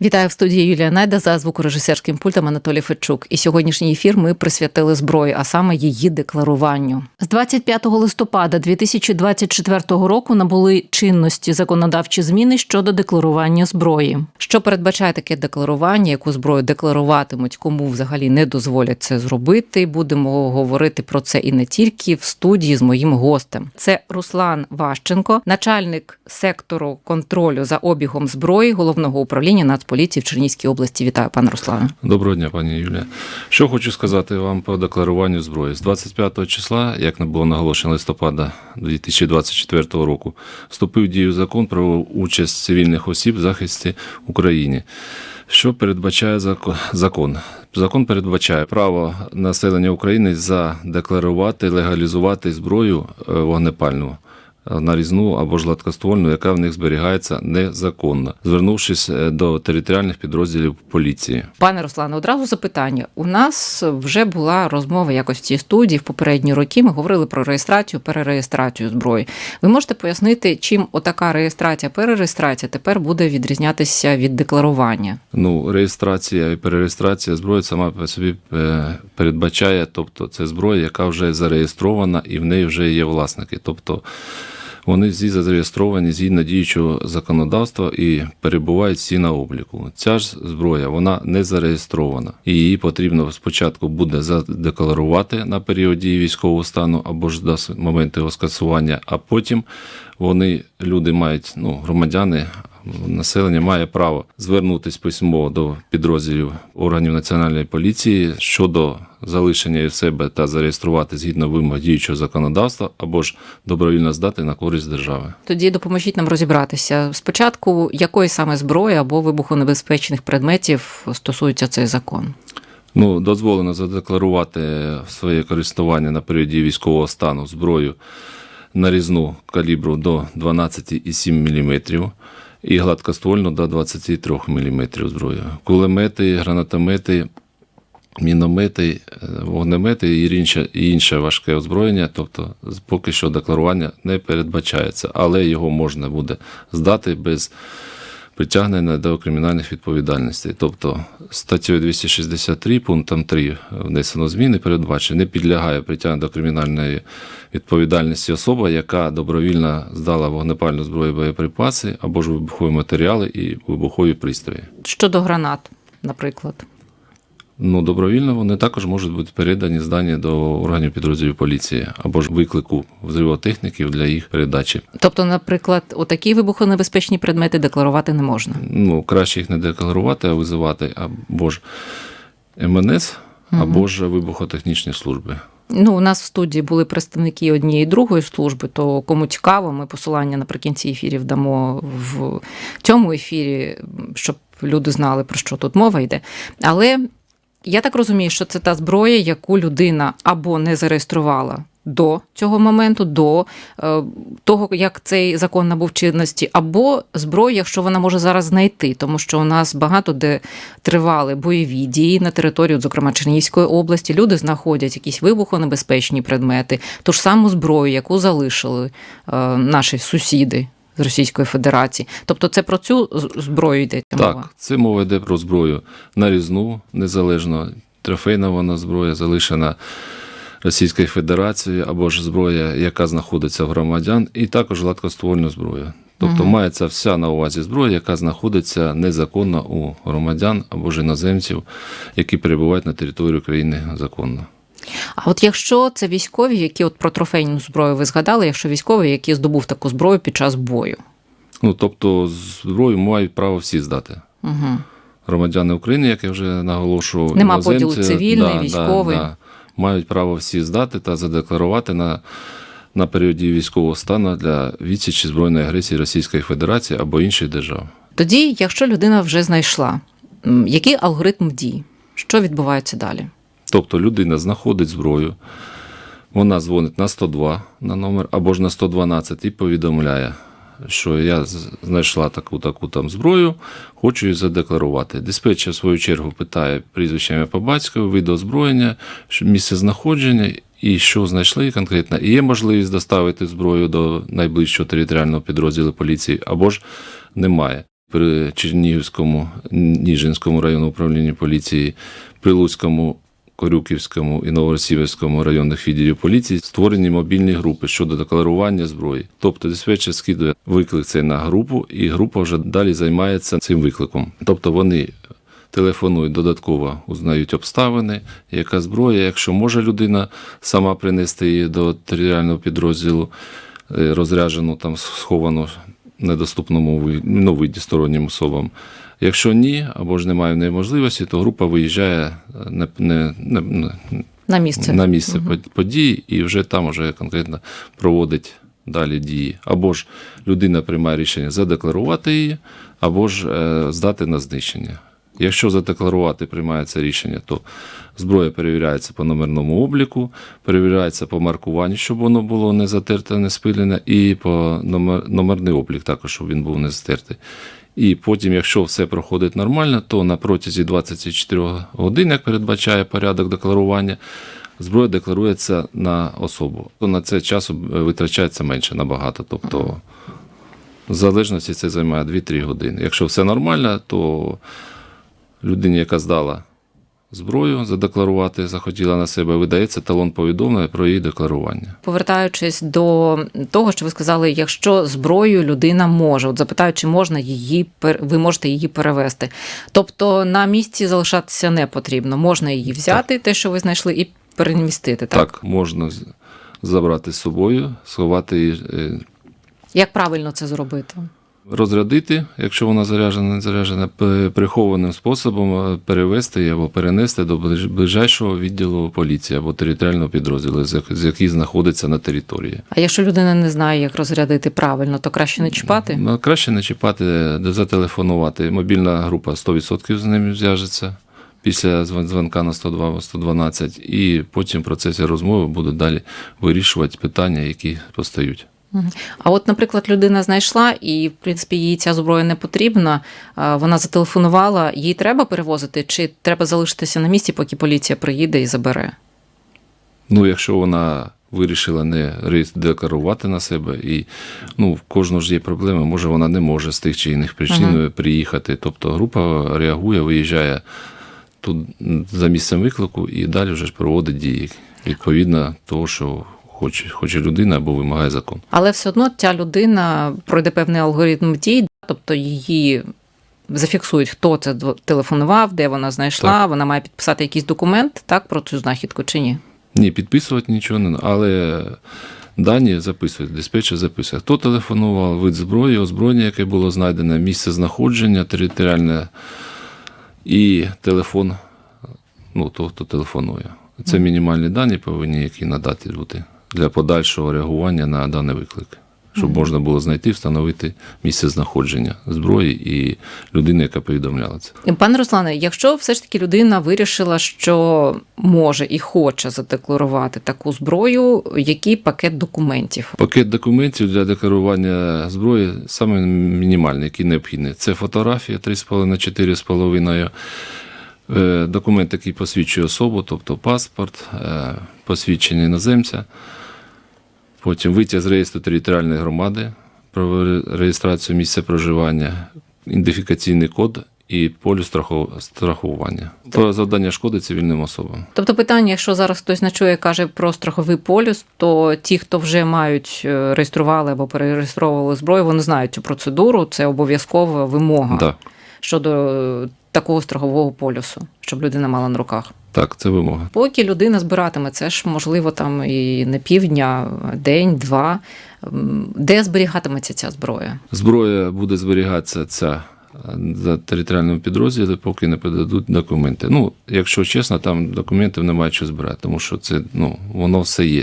Вітаю в студії Юлія Найда за звукорежисерським пультом Анатолій Федчук. І сьогоднішній ефір ми присвятили зброї, а саме її декларуванню. З 25 листопада 2024 року набули чинності законодавчі зміни щодо декларування зброї. Що передбачає таке декларування, яку зброю декларуватимуть, кому взагалі не дозволять це зробити. Будемо говорити про це і не тільки в студії з моїм гостем. Це Руслан Ващенко, начальник сектору контролю за обігом зброї головного управління Нацполіції в Чернігівській області. Вітаю, пане Руслане. Доброго дня, пані Юлія. Що хочу сказати вам по декларуванню зброї. З 25 числа, як не було наголошено листопада 2024 року, вступив в дію закон про участь цивільних осіб в захисті України. Що передбачає закон? Закон передбачає право населення України задекларувати, легалізувати зброю е, вогнепальну нарізну або ж гладкоствольну, яка в них зберігається незаконно, звернувшись е, до територіальних підрозділів поліції. Пане Руслане, одразу запитання. У нас вже була розмова якось в цій студії в попередні роки. Ми говорили про реєстрацію, перереєстрацію зброї. Ви можете пояснити, чим отака реєстрація, перереєстрація тепер буде відрізнятися від декларування? Ну, реєстрація і перереєстрація зброї сама по собі е, передбачає, тобто це зброя, яка вже зареєстрована і в неї вже є власники. Тобто вони всі зареєстровані згідно діючого законодавства і перебувають всі на обліку. Ця ж зброя вона не зареєстрована, і її потрібно спочатку буде задекларувати на період дії військового стану або ж до моменту його скасування, а потім вони люди мають ну громадяни. Населення має право звернутися письмово до підрозділів органів національної поліції щодо залишення в себе та зареєструвати згідно вимог діючого законодавства або ж добровільно здати на користь держави. Тоді допоможіть нам розібратися. Спочатку, якої саме зброї або вибухонебезпечних предметів стосується цей закон? Ну, дозволено задекларувати своє користування на періоді військового стану зброю нарізну калібру до 12,7 мм і гладкоствольну до 23 мм зброю. Кулемети, гранатомети, міномети, е, вогнемети і інше, і інше важке озброєння, тобто поки що декларування не передбачається, але його можна буде здати без притягнення до кримінальних відповідальностей. Тобто статтею 263 пунктом 3 внесено зміни, передбачено, не підлягає притягненню до кримінальної відповідальності особа, яка добровільно здала вогнепальну зброю боєприпаси або ж вибухові матеріали і вибухові пристрої. Щодо гранат, наприклад. Ну, добровільно вони також можуть бути передані здані до органів підрозділів поліції або ж виклику взривотехніків для їх передачі. Тобто, наприклад, отакі вибухонебезпечні предмети декларувати не можна. Ну, краще їх не декларувати, а визивати або ж МНС, або ж вибухотехнічні служби. Ну, у нас в студії були представники однієї і другої служби, то кому цікаво, ми посилання наприкінці ефірів дамо в цьому ефірі, щоб люди знали, про що тут мова йде. Але я так розумію, що це та зброя, яку людина або не зареєструвала до цього моменту, до е, того, як цей закон набув чинності, або зброя, якщо вона може зараз знайти, тому що у нас багато де тривали бойові дії на території, зокрема Чернігівської області. Люди знаходять якісь вибухонебезпечні предмети, ту ж саму зброю, яку залишили е, наші сусіди. З Російської Федерації, тобто це про цю зброю йдеться мова. Так, це мова йде про зброю нарізну, незалежно, трофейна вона зброя, залишена Російською Федерацією, або ж зброя, яка знаходиться в громадян, і також гладкоствольну зброю. Тобто мається вся на увазі зброя, яка знаходиться незаконно у громадян або ж іноземців, які перебувають на території України законно. А от якщо це військові, які от про трофейну зброю ви згадали, якщо військовий, який здобув таку зброю під час бою. Ну, тобто, зброю мають право всі здати. Угу. громадяни України, як я вже наголошував, Нема поділу цивільний, військовий. мають право всі здати та задекларувати на, на періоді військового стану для відсічі збройної агресії Російської Федерації або інших держав. Тоді, якщо людина вже знайшла, який алгоритм дій? Що відбувається далі? Тобто людина знаходить зброю, вона дзвонить на 102 на номер або ж на 112 і повідомляє, що я знайшла таку таку там зброю, хочу її задекларувати. Диспетчер, в свою чергу, питає прізвище ім'я по батькові, вид озброєння, місце знаходження і що знайшли конкретно. І є можливість доставити зброю до найближчого територіального підрозділу поліції або ж немає. при Чернігівському, Ніжинському районному управлінні поліції, Прилуцькому, Корюківському і Новоросіївському районних відділів поліції створені мобільні групи щодо декларування зброї. Тобто диспетчер скидує виклик цей на групу, і група вже далі займається цим викликом. Тобто вони телефонують додатково, узнають обставини, яка зброя, якщо може людина сама принести її до територіального підрозділу, е, розряджену там сховану недоступному ну, виді стороннім особам. Якщо ні, або ж немає в неї можливості, то група виїжджає е, не, не, не, На місце. на місце под- події і вже там вже конкретно проводить далі дії. Або ж людина приймає рішення задекларувати її, або ж е, здати на знищення. Якщо задекларувати приймається рішення, то зброя перевіряється по номерному обліку, перевіряється по маркуванню, щоб воно було не затерте, не спилене, і по номер, номерний облік також, щоб він був не затертий. І потім, якщо все проходить нормально, то на протязі 24 годин, як передбачає порядок декларування, зброя декларується на особу. То на це часу е, витрачається менше набагато. Тобто, в залежності це займає 2-3 години. Якщо все нормально, то людині, яка здала зброю, задекларувати, захотіла на себе, видається талон повідомлення про її декларування. Повертаючись до того, що ви сказали, якщо зброю людина може, от запитають, чи можна її ви можете її перевести. Тобто на місці залишатися не потрібно. Можна її взяти, те, що ви знайшли, і перемістити. Так? Так, можна забрати з собою, сховати її. е, Як правильно це зробити? Розрядити, якщо вона заряджена, не заряджена, прихованим способом е, перевести або перенести до ближ- ближайшого відділу поліції або територіального підрозділу, з як- який знаходиться на території. А якщо людина не знає, як розрядити правильно, то краще не чіпати? Ну, краще не чіпати, де зателефонувати. Мобільна група 100% з ним зв'яжеться. Після звон- дзвонка на 102 112, і потім в процесі розмови будуть далі вирішувати питання, які постають. А от, наприклад, людина знайшла, і в принципі їй ця зброя не потрібна. Вона зателефонувала, їй треба перевозити, чи треба залишитися на місці, поки поліція приїде і забере? Ну, якщо вона вирішила не декларувати на себе, і ну, в кожного ж є проблеми, може вона не може з тих чи інших причин Ага. приїхати. Тобто група реагує, виїжджає тут за місцем виклику і далі вже ж проводить дії відповідно того, що хоче, хоче людина або вимагає закон. Але все одно ця людина пройде певний алгоритм дій, тобто її зафіксують, хто це телефонував, де вона знайшла, Так. вона має підписати якийсь документ так, про цю знахідку чи ні? Ні, підписувати нічого не але дані записують, диспетчер записує. Хто телефонував, вид зброї, озброєння, яке було знайдено, місце знаходження територіальне і телефон, ну, того, хто телефонує. Це мінімальні дані повинні які надати бути для подальшого реагування на даний виклик. Щоб можна було знайти, встановити місце знаходження зброї і людини, яка повідомляла це. Пане Руслане, якщо все ж таки людина вирішила, що може і хоче задекларувати таку зброю, який пакет документів? Пакет документів для декларування зброї саме мінімальний, який необхідний. Це фотографія 3,5 на 4,5. е, Документ, який посвідчує особу, тобто паспорт, е, посвідчення іноземця. Потім витяг з реєстру територіальної громади про реєстрацію місця проживання, ідентифікаційний код і полюс страхов- страхування. Про завдання шкоди цивільним особам. Тобто питання, якщо зараз хтось не чує, каже про страховий полюс, то ті, хто вже мають е, реєстрували або перереєстровували зброю, вони знають цю процедуру. Це обов'язкова вимога Так, щодо е, такого страхового полюсу, щоб людина мала на руках. так, це вимога. Поки людина збиратиме, це ж можливо там і не півдня, день, два. Де зберігатиметься ця зброя? Зброя буде зберігатися ця е, за територіальному підрозділі, поки не подадуть документи. Ну, якщо чесно, там документів немає що збирати, тому що це ну, воно все є.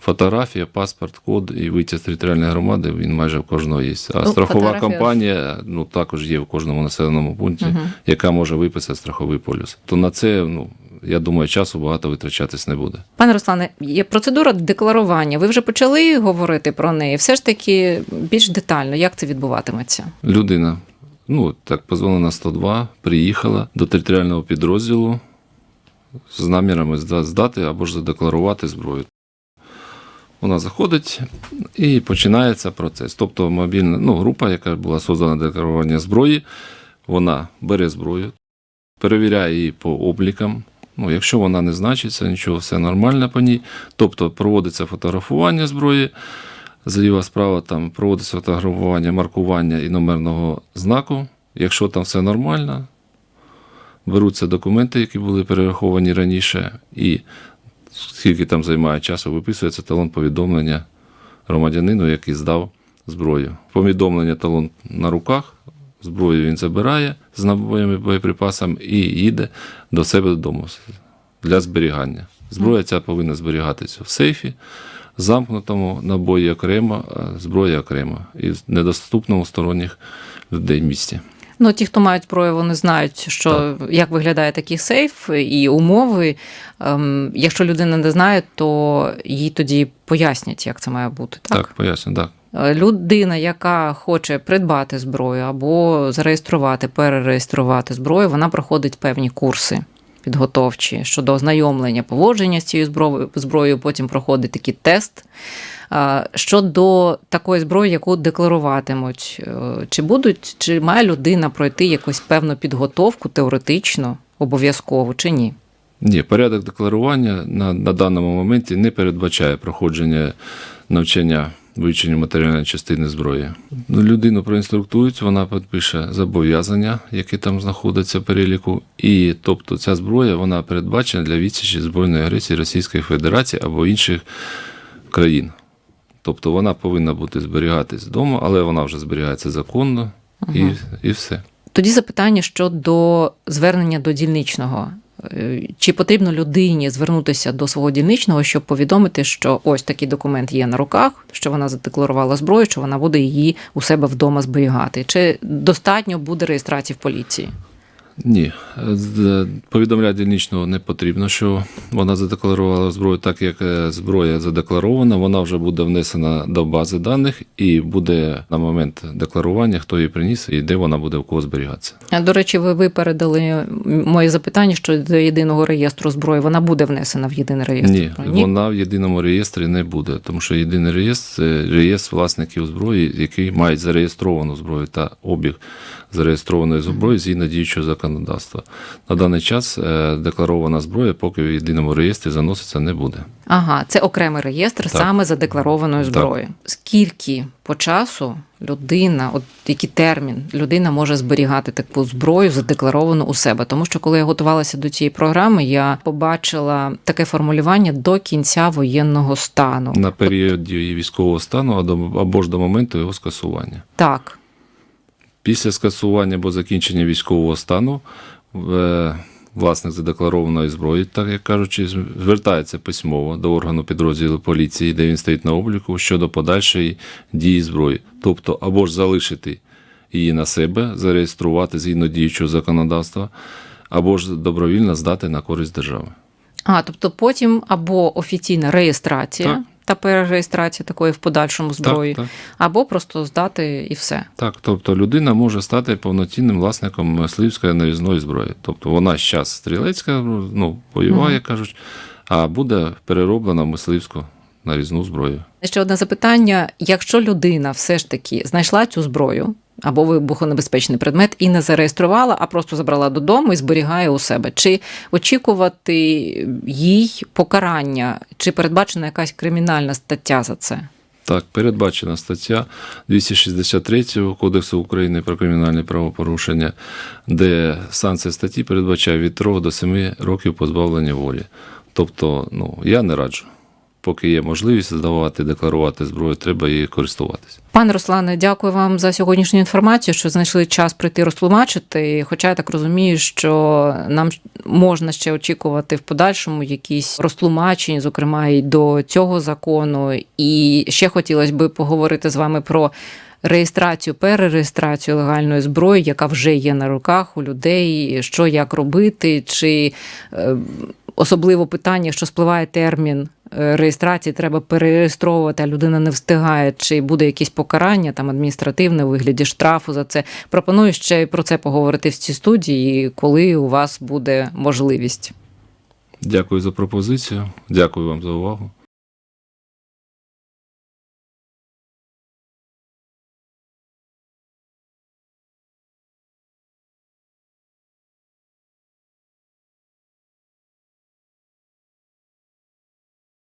Фотографія, паспорт, код і витяг з територіальної громади, він майже в кожного є. А Ну, страхова фотографія- компанія ну, також є в кожному населеному пункті, яка може виписати страховий полюс. То на це, ну, я думаю, часу багато витрачатись не буде. Пане Руслане, є процедура декларування. Ви вже почали говорити про неї. Все ж таки більш детально, як це відбуватиметься? Людина, ну так, позвонила на 102, приїхала до територіального підрозділу з намірами здати або ж задекларувати зброю. Вона заходить і починається процес. Тобто мобільна ну, група, яка була создана для декларування зброї, вона бере зброю, перевіряє її по облікам. Ну, якщо вона не значиться, нічого, все нормально по ній. Тобто проводиться фотографування зброї, зліва справа там проводиться фотографування, маркування і номерного знаку. Якщо там все нормально, беруться документи, які були перераховані раніше, і скільки там займає часу, виписується талон повідомлення громадянину, який здав зброю. Повідомлення талон на руках, зброю він забирає з набоями боєприпасами і їде до себе додому для зберігання. Зброя ця повинна зберігатися в сейфі, замкнутому набої окремо, зброя окремо і недоступному сторонніх людей місці. Ну, ті, хто мають зброю, вони знають, що як виглядає такий сейф і умови. Ем, якщо людина не знає, то їй тоді пояснять, як це має бути. Так, Так, поясню, так. Е, людина, яка хоче придбати зброю або зареєструвати, перереєструвати зброю, вона проходить певні курси. Підготовчі щодо ознайомлення поводження з цією зброєю, потім проходить такий тест. Щодо такої зброї, яку декларуватимуть, е, чи будуть, чи має людина пройти якусь певну підготовку теоретично, обов'язково, чи ні? Ні, порядок декларування на, на даному моменті не передбачає проходження навчання вивчення матеріальної частини зброї. Ну, Людину проінструктують, вона підпише зобов'язання, які там знаходяться в переліку. І тобто ця зброя вона передбачена для відсічі збройної агресії Російської Федерації або інших країн. Тобто вона повинна бути зберігатись вдома, але вона вже зберігається законно і, і все. Тоді запитання щодо звернення до дільничного. Е, Чи потрібно людині звернутися до свого дільничного, щоб повідомити, що ось такий документ є на руках, що вона задекларувала зброю, що вона буде її у себе вдома зберігати? Чи достатньо буде реєстрації в поліції? Ні, повідомляти дільничного не потрібно, що вона задекларувала зброю, так як е, зброя задекларована, вона вже буде внесена до бази даних і буде на момент декларування, хто її приніс і де вона буде в кого зберігатися. А, До речі, ви випередили моє запитання щодо єдиного реєстру зброї. Вона буде внесена в єдиний реєстр? Ні, зброї? вона в єдиному реєстрі не буде, тому що єдиний реєстр це реєстр власників зброї, які мають зареєстровану зброю та обіг зареєстрованої зброї згідно діючого законодавства. На даний час е, декларована зброя, поки в єдиному реєстрі заноситься, не буде. Ага, це окремий реєстр Так. саме задекларованої Так. зброї. Скільки по часу людина, от який термін людина може зберігати таку зброю, задекларовану у себе? Тому що коли я готувалася до цієї програми, я побачила таке формулювання до кінця воєнного стану. На період дії військового стану або ж до моменту його скасування. Так. Після скасування або закінчення військового стану е, власник задекларованої зброї, так як кажучи, звертається письмово до органу підрозділу поліції, де він стоїть на обліку щодо подальшої дії зброї. Тобто, або ж залишити її на себе, зареєструвати згідно діючого законодавства, або ж добровільно здати на користь держави. А, тобто потім або офіційна реєстрація Так. Та перереєстрація такої в подальшому зброї, Так, так. або просто здати і все. Так, тобто людина може стати повноцінним власником мисливської нарізної зброї. Тобто вона зараз стрілецька, ну, бойова, угу. як кажуть, а буде перероблена в мисливську нарізну зброю. Ще одне запитання: якщо людина все ж таки знайшла цю зброю або вибухонебезпечний предмет і не зареєструвала, а просто забрала додому і зберігає у себе, чи очікувати їй покарання, чи передбачена якась кримінальна стаття за це? Так, передбачена стаття 263 Кодексу України про кримінальні правопорушення, де санкція статті передбачає від 3 до 7 років позбавлення волі. Тобто, ну, я не раджу. Поки є можливість здавати, декларувати зброю, треба її користуватися. Пане Руслане, дякую вам за сьогоднішню інформацію, що знайшли час прийти розтлумачити. Хоча я так розумію, що нам можна ще очікувати в подальшому якісь розтлумачень, зокрема і до цього закону. І ще хотілося би поговорити з вами про. Реєстрацію, перереєстрацію легальної зброї, яка вже є на руках у людей, що як робити, чи е, особливо питання, якщо спливає термін реєстрації, треба перереєстровувати, а людина не встигає, чи буде якісь покарання там адміністративне у вигляді штрафу за це. Пропоную ще про це поговорити в цій студії, коли у вас буде можливість. Дякую за пропозицію. Дякую вам за увагу.